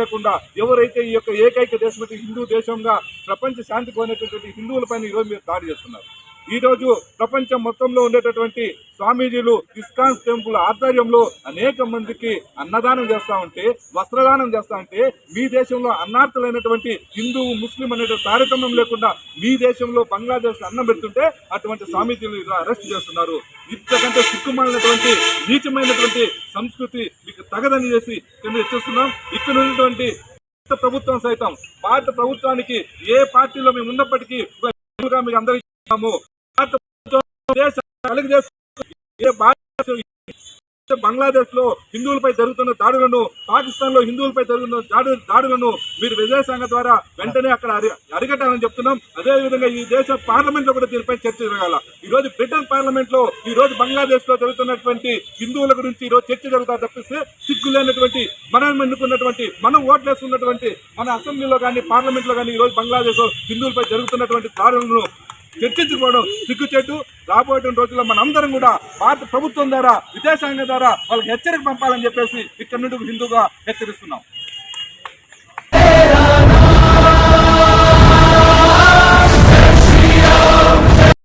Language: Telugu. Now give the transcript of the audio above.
లేకుండా ఎవరైతే ఈ యొక్క ఏకైక దేశం హిందూ దేశంగా ప్రపంచ శాంతి కోనేటటువంటి హిందువులపైన ఈరోజు మీరు దాడి చేస్తున్నారు. ఈ రోజు ప్రపంచం మొత్తంలో ఉండేటటువంటి స్వామీజీలు ఇస్కాన్ టెంపుల్ ఆధ్వర్యంలో అనేక మందికి అన్నదానం చేస్తా ఉంటే వస్త్రదానం చేస్తా ఉంటే మీ దేశంలో అన్నార్థులైనటువంటి హిందూ ముస్లిం అనేటువంటి తారతమ్యం లేకుండా మీ దేశంలో బంగ్లాదేశ్ అన్నం పెడుతుంటే అటువంటి స్వామీజీలు ఇలా అరెస్ట్ చేస్తున్నారు. ఇంతకంటే సిక్కుమాలినటువంటి నీచమైనటువంటి సంస్కృతి తగదని చేసి మేము హెచ్చరిస్తున్నాం ఇక్కడ ఉన్నటువంటి భారత ప్రభుత్వం సైతం భారత ప్రభుత్వానికి ఏ పార్టీలో మేము ఉన్నప్పటికీ మీకు అందరికీ ఇస్తున్నాము. భారత ప్రభుత్వం దేశ తెలుగుదేశం ఏ భారత బంగ్లాదేశ్లో హిందువులపై జరుగుతున్న దాడులను పాకిస్తాన్లో హిందువులపై జరుగుతున్న దాడు దాడులను మీరు విదేశాంగ ద్వారా వెంటనే అక్కడ అరి- అరికట్టాలని చెప్తున్నాం. అదే విధంగా ఈ దేశ పార్లమెంట్లో కూడా దీనిపై చర్చ జరగాల. ఈ రోజు బ్రిటన్ పార్లమెంట్లో ఈ రోజు బంగ్లాదేశ్లో జరుగుతున్నటువంటి హిందువుల గురించి ఈ రోజు చర్చ జరుగుతా తప్పిస్తే సిగ్గు లేనటువంటి మనం ఎన్నుకున్నటువంటి మనం ఓట్లేసుకున్నటువంటి మన అసెంబ్లీలో కానీ పార్లమెంట్లో కానీ ఈ రోజు బంగ్లాదేశ్లో హిందువులపై జరుగుతున్నటువంటి దాడులను చర్చించుకోవడం సిగ్గుచేటు. రాబోయే రోజుల్లో మనందరం కూడా భారత ప్రభుత్వం ద్వారా విదేశాంగ ద్వారా వాళ్ళకి హెచ్చరిక పంపాలని చెప్పేసి ఇక్కడ నుండి హిందూగా హెచ్చరిస్తున్నాం.